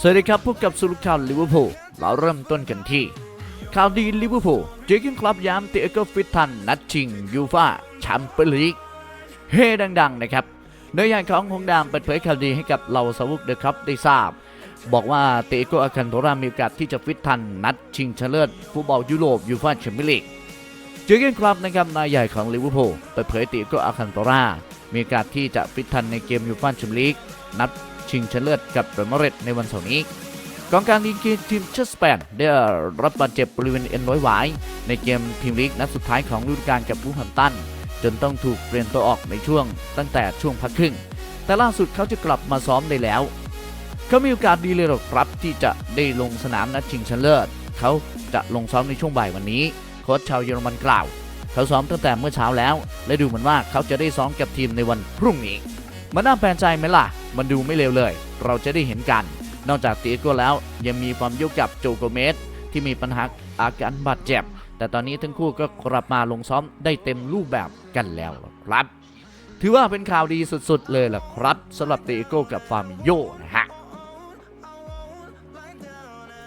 สวัสดีครับพบกับสุรุข่าวลิเวอร์พูลเราเริ่มต้นกันที่ ข่าวดีลิเวอร์พูลเจอกินคลับย้ำเตะก็ฟิตทันนัดชิงยูฟาแชมเปี้ยนลีกเฮดังๆนะครับโดยใหญ่ของหงดามเปิดเผยข่าวดีให้กับเหล่าสาวกเดอะครับได้ทราบ บอกว่าเตโกอาคันโทรามีโอกาสที่จะฟิตทันนัดชิงชนะเลิศฟุตบอลยุโรปยูฟาแชมเปี้ยนลีกเจอกินคลับนะครับนายใหญ่ของลิเวอร์พูลเปิดเผยเตโกอาคันโทรามีโอกาสที่จะฟิตทันในเกมยูฟาแชมเปี้ยนลีกนัด ชิงชนะเลิศกับเรอัลมาดริดในวันเสาร์นี้กองกลางทีมทีมเชสเปนได้รับบาดเจ็บบริเวณเอ็นร้อยหวาย ในเกมพรีเมียร์ลีกนัดสุดท้ายของฤดูกาลกับวูแฮมตัน จนต้องถูกเปลี่ยนตัวออกในช่วงตั้งแต่ช่วงพักครึ่ง แต่ล่าสุดเขาจะกลับมาซ้อมได้แล้ว เขามีโอกาสดีเลยหรอกครับที่จะได้ลงสนามนัดชิงชนะเลิศเขาจะลงซ้อมในช่วงบ่ายวันนี้โค้ชชาวเยอรมันกล่าว เขาซ้อมตั้งแต่เมื่อเช้าแล้ว และดูเหมือนว่าเขาจะได้ซ้อมกับทีมในวันพรุ่งนี้มันน่าแปลกใจไหมล่ะ มันดูไม่เลวเลย เราจะได้เห็นกัน นอกจากตีโก้แล้วยังมีความยุ่งกับโจโกเมสที่มีปัญหาอาการบาดเจ็บ แต่ตอนนี้ทั้งคู่ก็กลับมาลงซ้อมได้เต็มรูปแบบกันแล้วครับ ถือว่าเป็นข่าวดีสุดๆเลยล่ะครับสำหรับตีโก้กับฟามิโยนะฮะ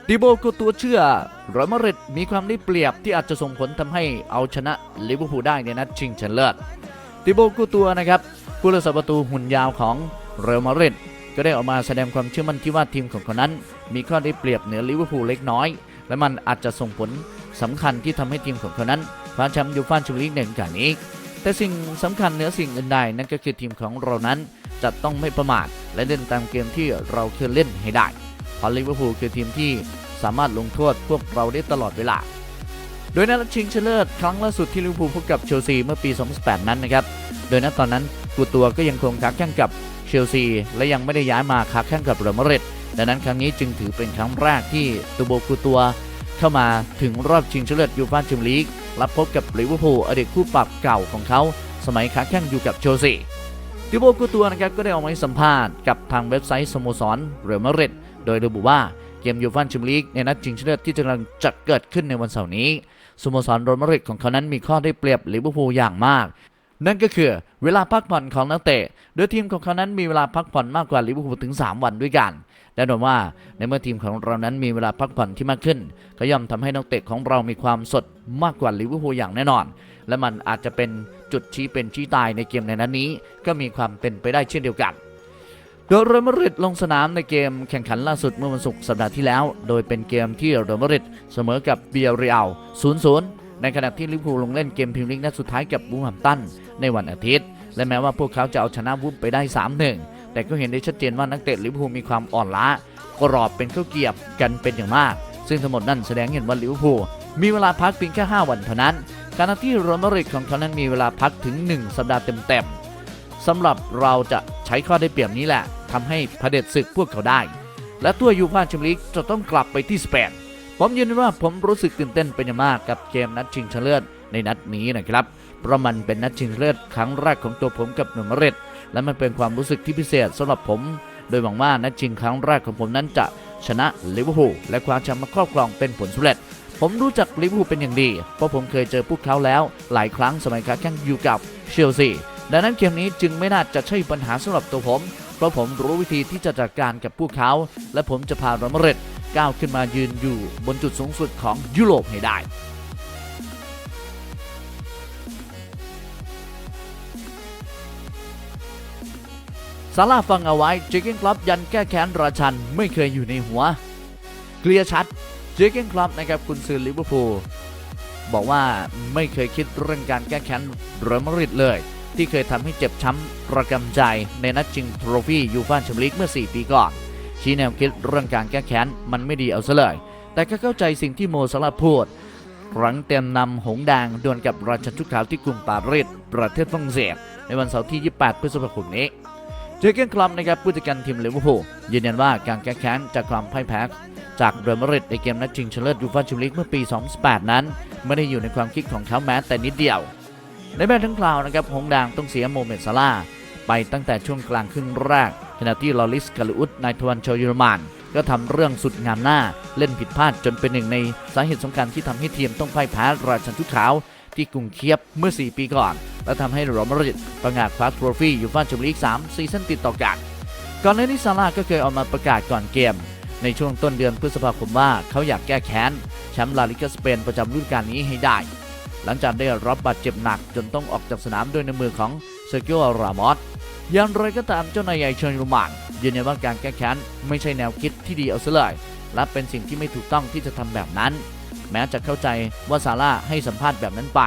ติโบก็ตัวเชื่อรอัลมาริดมีความได้เปรียบที่อาจจะส่งผลทำให้เอาชนะลิเวอร์พูลได้ในนัดชิงชนะเลิศติโบกูตัวนะครับผู้รักษาประตูหุ่นยาวของ เรอัลมาดริดก็ได้ออกมาแสดงความเชื่อมั่นที่ว่าทีมของเขานั้น มีข้อได้เปรียบเหนือลิเวอร์พูลเล็กน้อย และมันอาจจะส่งผลสำคัญที่ทำให้ทีมของเขานั้นคว้าแชมป์ยูฟ่าแชมเปี้ยนลีกในฤดูกาลนี้ แต่สิ่งสำคัญเหนือสิ่งอื่นใดนั่นก็คือทีมของเรานั้นจะต้องไม่ประมาทและเล่นตามเกมที่เราเคยเล่นให้ได้เพราะลิเวอร์พูลคือทีมที่สามารถลงโทษพวกเราได้ตลอดเวลา โดยนัดชิงชนะเลิศครั้งล่าสุดที่ลิเวอร์พูลพบกับเชลซีเมื่อปี 2018 นั้นนะครับ โดยณตอนนั้น กูตัวก็ยังคงค้าแข่งกับเชลซี และยังไม่ได้ย้ายมาค้าแข่งกับเรอัลมาดริดดังนั้นครั้งนี้จึงถือเป็นครั้งแรกที่ตูโบกูตัว เข้ามาถึงรอบชิงชนะเลิศยูฟ่าแชมเปี้ยนลีกรับพบกับลิเวอร์พูลอดีตคู่ปรับเก่าของเขาสมัยค้าแข่งอยู่กับเชลซีติโบกูตัวนะครับก็ได้ออกมาให้สัมภาษณ์กับทางเว็บไซต์สโมสรเรอัลมาดริดโดยระบุว่าเกมยูฟ่าแชมเปี้ยนลีกในนัดชิงชนะเลิศที่กำลังจะเกิดขึ้นในวันเสาร์นี้สโมสรโรอัลมาดริดของเขานั้นมีข้อได้เปรียบลิเวอร์พูลอย่างมาก นั่นก็คือเวลาพักผ่อนของนักเตะ โดยทีมของเขานั้นมีเวลาพักผ่อนมากกว่าลิเวอร์พูลถึง 3 วันด้วยกันแน่นอนว่าในเมื่อทีมของเรานั้นมีเวลาพักผ่อนที่มากขึ้น ก็ย่อมทำให้นักเตะของเรามีความสดมากกว่าลิเวอร์พูลอย่างแน่นอน และมันอาจจะเป็นจุดชี้เป็นชี้ตายในเกมในนัดนี้ ก็มีความเป็นไปได้เช่นเดียวกัน โดยเรอัลมาดริดลงสนามในเกมแข่งขันล่าสุดเมื่อวันศุกร์สัปดาห์ที่แล้ว โดยเป็นเกมที่เรอัลมาดริดเสมอกับเบียร์เรียล0-0 ในขณะที่ลิเวอร์พูลลงเล่นเกมพรีเมียร์ลีกนัดสุดท้ายกับบูแฮมตันในวันอาทิตย์ และแม้ว่าพวกเขาจะเอาชนะวูฟไปได้ 3-1 แต่ก็เห็นได้ชัดเจนว่านักเตะลิเวอร์พูลมีความอ่อนล้ากรอบเป็นข้าวเกียบกันเป็นอย่างมาก ซึ่งทั้งหมดนั่นแสดงให้เห็นว่าลิเวอร์พูลมีเวลาพักเพียงแค่ 5 วันเท่านั้นขณะที่เรอัลมาริดของเขานั้นมีเวลาพักถึง 1 สัปดาห์เต็มๆสำหรับเราจะใช้ข้อได้เปรียบนี้แหละทำให้เผด็จศึกพวกเขาได้ และตัวยูฟ่าแชมเปี้ยนลีกจะต้องกลับไปที่สเปน ผมยืนยันว่าผมรู้สึกตื่นเต้นเป็นอย่างมากกับเกมนัดชิงชนะเลิศในนัดนี้นะครับ เพราะมันเป็นนัดชิงชนะเลิศครั้งแรกของตัวผมกับหนุ่มเริดและมันเป็นความรู้สึกที่พิเศษสำหรับผม โดยหวังว่านัดชิงครั้งแรกของผมนั้นจะชนะลิเวอร์พูลและคว้าแชมป์มาครอบครองเป็นผลสำเร็จ ผมรู้จักลิเวอร์พูลเป็นอย่างดี เพราะผมเคยเจอพวกเขาแล้ว หลายครั้งสมัยค้าแข่งอยู่กับเชลซีดังนั้นเกมนี้จึงไม่น่าจะใช่ปัญหาสำหรับตัวผม เพราะผมรู้วิธีที่จะจัดการกับพวกเขา และผมจะพาเรมาดริด ก้าวขึ้นมายืนอยู่บนจุดสูงสุดของยุโรปให้ได้ซาร่าฟังเอาไว้เจเกนคลับยันแก้แค้นราชันไม่เคยอยู่ในหัว เคลียร์ชัดเจเกนคลับนะครับคุณซือลิเวอร์พูลบอกว่าไม่เคยคิดเรื่องการแก้แค้นเรอัลมาดริดเลย ที่เคยทำให้เจ็บช้ำระกำใจในนัดชิงโทรฟี่ยูฟ่าแชมเปี้ยนลีกเมื่อ 4 ปีก่อน ชี้แนวคิดเรื่องการแก้แค้นมันไม่ดีเอาซะเลย แต่ก็เข้าใจสิ่งที่โมซาลาพูดหลังเต็มนำหงส์แดงดวลกับราชันชุดขาวที่กรุงปารีสประเทศฝรั่งเศสในวันเสาร์ที่ 28 พฤษภาคมนี้เจอเกนคลับนะครับผู้จัดการทีมลิเวอร์พูลยืนยันว่าการแก้แค้นจากความพ่ายแพ้จากเรอัลมาดริดในเกมนัดชิงชนะเลิศยูฟ่าแชมเปี้ยนลีกเมื่อปี 2018 นั้น ไม่ได้อยู่ในความคิดของเขาแม้แต่นิดเดียว ในแมตช์ทั้งคราวนะครับหงส์แดงต้องเสียโมเมดซาลาไปตั้งแต่ช่วงกลางครึ่งแรก ขณะที่ลอริสกาลิอุสนายทวันชาวเยอรมันก็ทำเรื่องสุดงามหน้าเล่นผิดพลาดจนเป็นหนึ่งในสาเหตุสำคัญที่ทำให้ทีมต้องพ่ายแพ้ราชันชุดขาว ที่กรุงเคียบเมื่อ 4 ปีก่อน และทำให้รอมาดริดประกาศคว้าทรฟี่ยูฟ่าแชมเปี้ยนลีก3ซีซั่นติดต่อกันก่อนหน้านี้ซาร่าก็เคยออกมาประกาศก่อนเกม ในช่วงต้นเดือนพฤษภาคมว่าเขาอยากแก้แค้นแชมป์ลาลิกาสเปนประจำฤดูกาลนี้ให้ได้ หลังจากได้รับบาดเจ็บหนักจนต้องออกจากสนามด้วยในมือของ เซอร์กิโอรามอสอย่างไรก็ตามเจ้านายใหญ่เชนโรมันยืนยันว่าการแก้แค้นไม่ใช่แนวคิดที่ดีเอาซะเลยและเป็นสิ่งที่ไม่ถูกต้องที่จะทำแบบนั้น แม้จะเข้าใจว่าซาร่าให้สัมภาษณ์แบบนั้นไป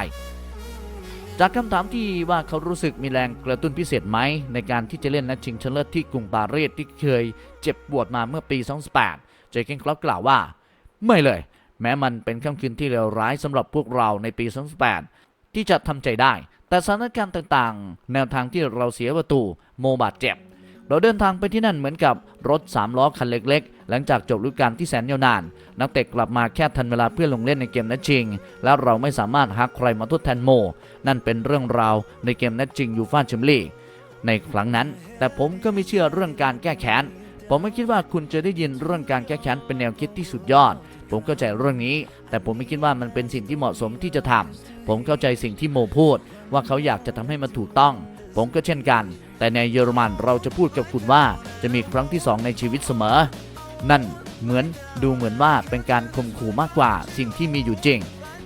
จากคำถามที่ว่าเขารู้สึกมีแรงกระตุ้นพิเศษไหม ในการที่จะเล่นนัดชิงชนะเลิศที่กรุงปารีสที่เคยเจ็บปวดมาเมื่อปี 2018 เจเกนคลอปกล่าวว่า ไม่เลย แม้มันเป็นค่ำคืนที่เลวร้ายสำหรับพวกเราในปี 2018 ที่จะทำใจได้ แต่สถานการณ์ต่างๆ แนวทางที่เราเสียประตูโมบาดเจ็บ เราเดินทางไปที่นั่นเหมือนกับรถ3ล้อคันเล็ก ๆ หลังจากจบฤดูกาลที่แสนยาวนาน นักเตะกลับมาแค่ทันเวลาเพื่อลงเล่นในเกมนัดชิง และเราไม่สามารถหาใครมาทดแทนโม นั่นเป็นเรื่องราวในเกมนัดชิงยูฟ่าแชมเปี้ยนลีกในครั้งนั้น แต่ผมก็ไม่เชื่อเรื่องการแก้แค้นผมไม่คิดว่าคุณจะได้ยินเรื่องการแก้แค้นเป็นแนวคิดที่สุดยอด ผมเข้าใจเรื่องนี้ แต่ผมไม่คิดว่ามันเป็นสิ่งที่เหมาะสมที่จะทำผมเข้าใจสิ่งที่โมพูด ว่าเขาอยากจะทำให้มันถูกต้อง ผมก็เช่นกัน แต่ในเยอรมันเราจะพูดกับคุณว่าจะมีครั้งที่สองในชีวิตเสมอ นั่นเหมือนดูเหมือนว่าเป็นการข่มขู่มากกว่าสิ่งที่มีอยู่จริง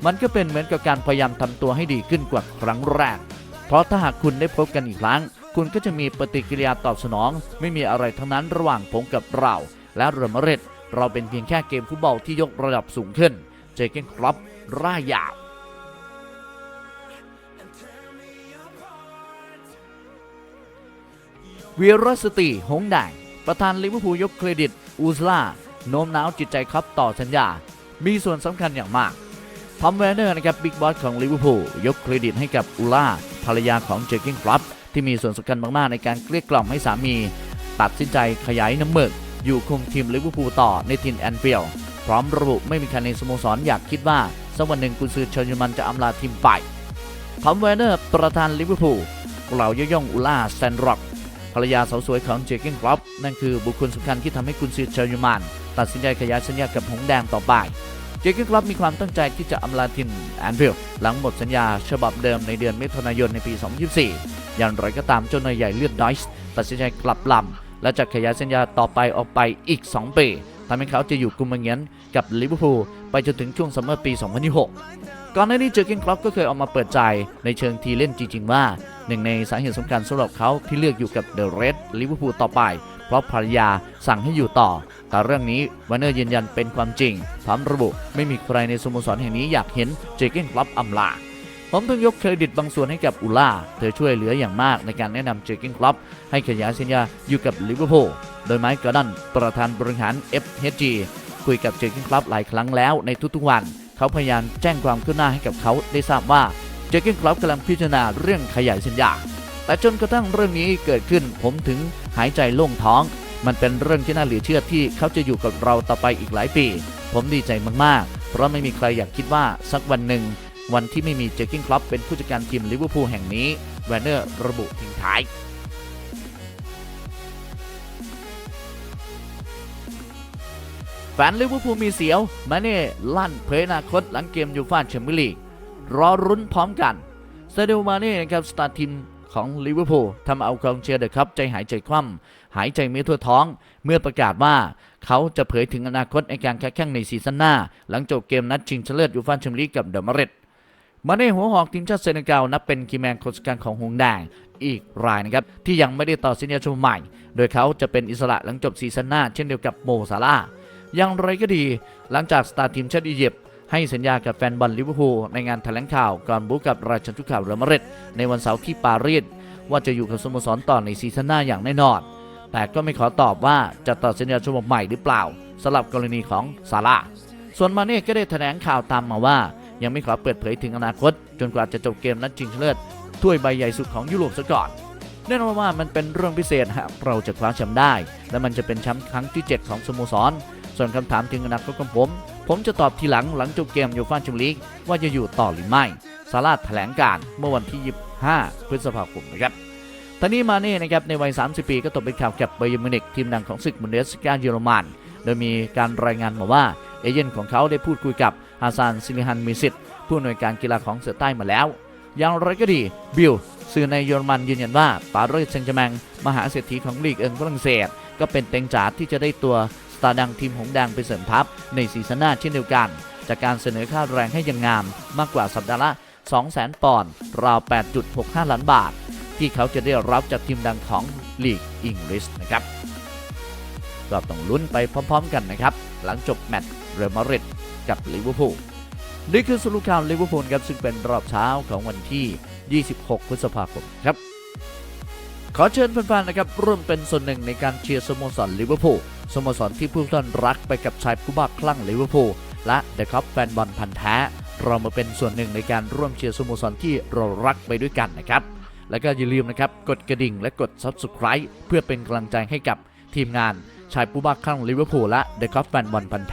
มันก็เป็นเหมือนกับการพยายามทำตัวให้ดีขึ้นกว่าครั้งแรก เพราะถ้าหากคุณได้พบกันอีกครั้ง คุณก็จะมีปฏิกิริยาตอบสนอง ไม่มีอะไรทั้งนั้นระหว่างผมกับเรา และเรมาดริด เราเป็นเพียงแค่เกมฟุตบอลที่ยกระดับสูงขึ้น เจเกนครอปร่ายยาววีรสตรีหงส์แดงประธานลิเวอร์พูลยกเครดิต อูซลาโน้มน้าวจิตใจครับต่อสัญญา มีส่วนสำคัญอย่างมากทอมเวนเนอร์นะครับบิ๊กบอสของลิเวอร์พูลยกเครดิตให้กับอูล่าภรรยาของเจอร์เกนคลับที่มีส่วนสำคัญมาก ๆ ในการเกลี้ยกล่อมให้สามี ตัดสินใจขยายน้ำหมึก อยู่คุมทีมลิเวอร์พูลต่อในทินแอนฟิลด์พร้อมระบุไม่มีใครในสโมสรอยากคิดว่าสักวันหนึ่งกุนซือเชอร์เยอรมันจะอำลาทีมไปทอมเวเนอร์ประธานลิเวอร์พูลกล่าวยกย่องอูล่าแซนร็อกภรรยาสาวสวยของเจอร์เกนครอปนั่นคือบุคคลสำคัญที่ทำให้กุนซือเชอร์เยอรมันตัดสินใจขยายสัญญากับหงแดงต่อไปเจอร์เกนคลับมีความตั้งใจที่จะอำลาทินแอนฟิลด์หลังหมดสัญญาฉบับเดิมในเดือนมิถุนายนในปี 2024 อย่างไรก็ตามเจ้านายใหญ่เลือดดอยส์ตัดสินใจกลับลำ และจะขยายสัญญาต่อไปออกไปอีก 2 ปีทำให้เขาจะอยู่กุมเงียนกับลิเวอร์พูลไปจนถึงช่วงซัมเมอร์ปี 2026 ก่อนหน้านี้เจอร์เกนคลับก็เคยออกมาเปิดใจในเชิงทีเล่นจริง ๆ ว่า หนึ่งในสาเหตุสำคัญสำหรับเขาที่เลือกอยู่กับเดอะเรดลิเวอร์พูลต่อไป เพราะภรรยาสั่งให้อยู่ต่อ แต่เรื่องนี้วานเนอร์ยืนยันเป็นความจริงพร้อมระบุไม่มีใครในสโมสรแห่งนี้อยากเห็นเจเกนคลับอำลา ผมต้องยกเครดิตบางส่วนให้กับอูล่า เธอช่วยเหลืออย่างมากในการแนะนำเจเกนคลับให้ขยายสัญญาอยู่กับลิเวอร์พูล โดยไมค์กอร์ดันประธานบริหาร FHG คุยกับเจเกนคลับหลายครั้งแล้วในทุกๆวัน เขาพยายามแจ้งความคืบหน้าให้กับเขาได้ทราบว่าเจเกนคลับกำลังพิจารณาเรื่องขยายสัญญา แต่จนกระทั่งเรื่องนี้เกิดขึ้นผมถึงหายใจโล่งท้อง มันเป็นเรื่องที่น่าเหลือเชื่อที่เขาจะอยู่กับเราต่อไปอีกหลายปี ผมดีใจมากๆ เพราะไม่มีใครอยากคิดว่าสักวันหนึ่ง วันที่ไม่มีเจอร์กินคลับเป็นผู้จัดการทีมลิเวอร์พูลแห่งนี้แวนเนอร์ระบุทิ้งท้ายแฟนลิเวอร์พูลมีเสียว มาเน่ลั่นเผยอนาคตหลังเกมยูฟ่าแชมเปี้ยนลีก รอรุ้นพร้อมกันเซเดลมาเน่นะครับสตาร์ทีมของลิเวอร์พูลทำเอากองเชียร์เดอะครับใจหายใจคว่ำหายใจไม่ทั่วท้อง เมื่อประกาศว่าเขาจะเผยถึงอนาคตในการแข่งในซีซั่นหน้า หลังจบเกมนัดชิงชนะเลิศยูฟ่าแชมเปี้ยนลีกกับเดอะมาริด มาเน่หัวหอกทีมชาติเซนกัลนับเป็นคีแมนคนสำคัญของหงส์แดงอีกรายนะครับ ที่ยังไม่ได้ต่อสัญญาฉบับใหม่ โดยเขาจะเป็นอิสระหลังจบซีซั่นหน้า เช่นเดียวกับโมซาลาอย่างไรก็ดี หลังจากสตาร์ทีมชาติอียิปต์ให้สัญญากับแฟนบอลลิเวอร์พูลในงานแถลงข่าวก่อนบุกกับราชันทุกข่าวเรอัลมาดริดในวันเสาร์ที่ปารีสว่าจะอยู่กับสโมสรต่อในซีซั่นหน้าอย่างแน่นอน แต่ก็ไม่ขอตอบว่าจะต่อสัญญาฉบับใหม่หรือเปล่าสำหรับกรณีของซาลาส่วนมาเน่ก็ได้แถลงข่าวตามมาว่า ยังไม่ขอเปิดเผยถึงอนาคต จนกว่าจะจบเกมนัดชิงชนะเลิศถ้วยใบใหญ่สุดของยุโรปซะก่อนแน่นอนว่ามันเป็นเรื่องพิเศษหากเราจะคว้าแชมป์ได้ และมันจะเป็นแชมป์ครั้งที่ 7 ของสโมสร ส่วนคำถามถึงอนาคตของผม ผมจะตอบทีหลังหลังจบเกมยูฟ่าแชมเปี้ยนลีกว่าจะอยู่ต่อหรือไม่ซาราห์แถลงการเมื่อวันที่ 25 พฤษภาคมนะครับตอนนี้มาเน่นะครับในวัย 30 ปีก็ตกเป็นข่าวกับไบย์มินิกทีมดังของศึกบุนเดสกาเยอรมัน โดยมีการรายงานมาว่าเอเย่นของเขาได้พูดคุยกับ ฮาซานซิลิฮันมิซิตผู้อำนวยการกีฬาของเสือใต้มาแล้ว อย่างไรก็ดีบิลสื่อในเยอรมันยืนยันว่าปารีสแซงต์แมงมหาเศรษฐีของลีกเอิงฝรั่งเศส ก็เป็นเต็งจ๋าที่จะได้ตัวสตาร์ดังทีมหงแดงไปเสริมทัพในซีซั่นหน้าเช่นเดียวกัน จากการเสนอค่าแรงให้ยังงามมากกว่าสัปดาห์ละ 200,000 ปอนด์ราว 8.65 ล้านบาท ที่เขาจะได้รับจากทีมดังของลีกอังกฤษนะครับก็ต้องลุ้นไปพร้อมๆ กันนะครับ หลังจบแมตช์เรอัลมาดริด กับลิเวอร์พูลนี่คือสรุปข่าวลิเวอร์พูลครับซึ่งเป็นรอบเช้าของวันที่ 26 พฤษภาคมครับ ขอเชิญแฟนๆนะครับร่วมเป็นส่วนหนึ่งในการเชียร์สโมสรลิเวอร์พูลสโมสรที่ผู้ท่านรักไปกับชายผู้บ้าคลั่งลิเวอร์พูลและเดอะคัพแฟนบอลพันธ์แท้เรามาเป็นส่วนหนึ่งในการร่วมเชียร์สโมสรที่เรารักไปด้วยกันนะครับ แล้วก็อย่าลืมนะครับกดกระดิ่งและกด Subscribe เพื่อเป็นกำลังใจให้กับทีมงานชายผู้บ้าคลั่งลิเวอร์พูลและเดอะคัพแฟนบอลพันธ์แ